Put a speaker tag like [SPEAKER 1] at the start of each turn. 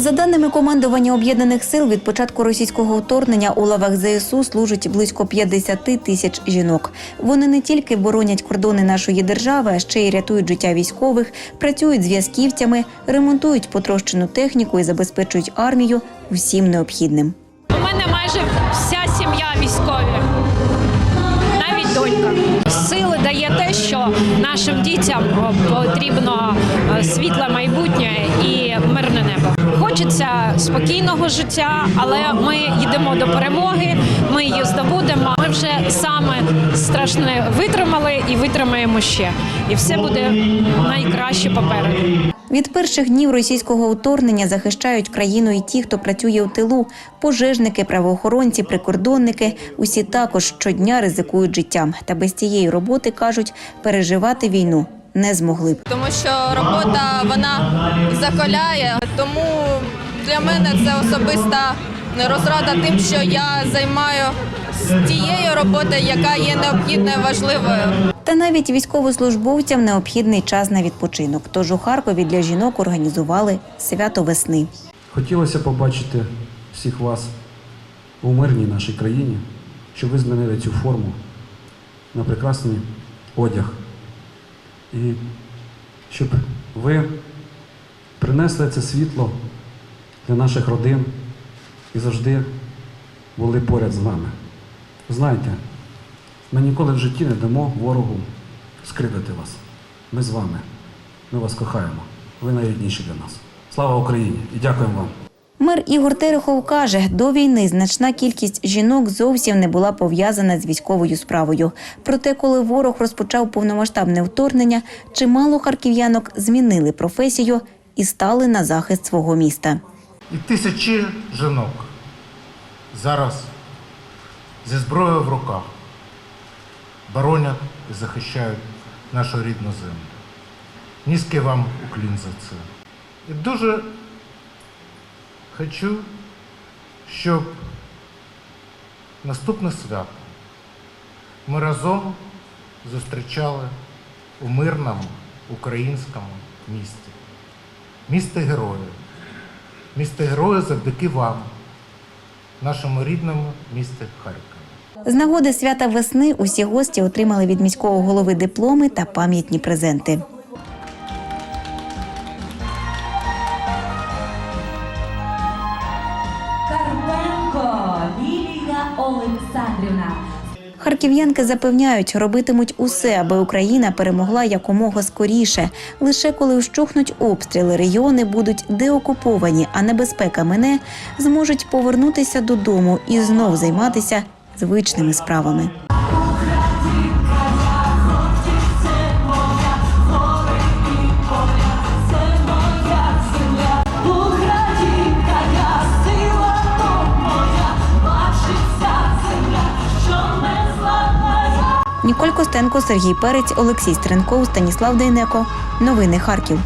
[SPEAKER 1] За даними командування об'єднаних сил, від початку російського вторгнення у лавах ЗСУ служить близько 50 тисяч жінок. Вони не тільки боронять кордони нашої держави, а ще й рятують життя військових, працюють зв'язківцями, ремонтують потрощену техніку і забезпечують армію всім необхідним.
[SPEAKER 2] У мене майже вся сім'я військові, навіть донька. Сили дає те, що нашим дітям потрібно е, світле майбутнє. Хочеться спокійного життя, але ми йдемо до перемоги. Ми її здобудемо. Ми вже саме страшне витримали і витримаємо ще. І все буде найкраще попереду.
[SPEAKER 1] Від перших днів російського вторгнення захищають країну і ті, хто працює у тилу, пожежники, правоохоронці, прикордонники. Усі також щодня ризикують життям. Та без цієї роботи кажуть, переживати війну не змогли б.
[SPEAKER 3] тому що робота вона закаляє. Тому для мене це особиста розрада тим, що я займаю тією роботою, яка є необхідною важливою.
[SPEAKER 1] Та навіть військовослужбовцям необхідний час на відпочинок. Тож у Харкові для жінок організували свято весни.
[SPEAKER 4] Хотілося побачити всіх вас у мирній нашій країні, щоб ви змінили цю форму на прекрасний одяг. І щоб ви принесли це світло для наших родин і завжди були поряд з нами. Знаєте, ми ніколи в житті не дамо ворогу скривдити вас. Ми з вами. Ми вас кохаємо. Ви найрідніші для нас. Слава Україні і дякуємо вам.
[SPEAKER 1] Мер Ігор Терехов каже, до війни значна кількість жінок зовсім не була пов'язана з військовою справою. Проте, коли ворог розпочав повномасштабне вторгнення, чимало харків'янок змінили професію і стали на захист свого міста.
[SPEAKER 5] І тисячі жінок зараз зі зброєю в руках боронять і захищають нашу рідну землю. Низький вам уклін за це. І дуже хочу, щоб наступне свято ми разом зустрічали у мирному українському місті. Місто героїв. Місто героїв завдяки вам, нашому рідному місті Харкові.
[SPEAKER 1] З нагоди свята весни усі гості отримали від міського голови дипломи та пам'ятні презенти.
[SPEAKER 6] Олександрівна.
[SPEAKER 1] Харків'янки запевняють, робитимуть усе, аби Україна перемогла якомога скоріше. Лише коли вщухнуть обстріли, регіони будуть деокуповані, а небезпека мене зможуть повернутися додому і знов займатися звичними справами. Ніколь Костенко, Сергій Перець, Олексій Стренков, Станіслав Дейнеко. Новини Харків.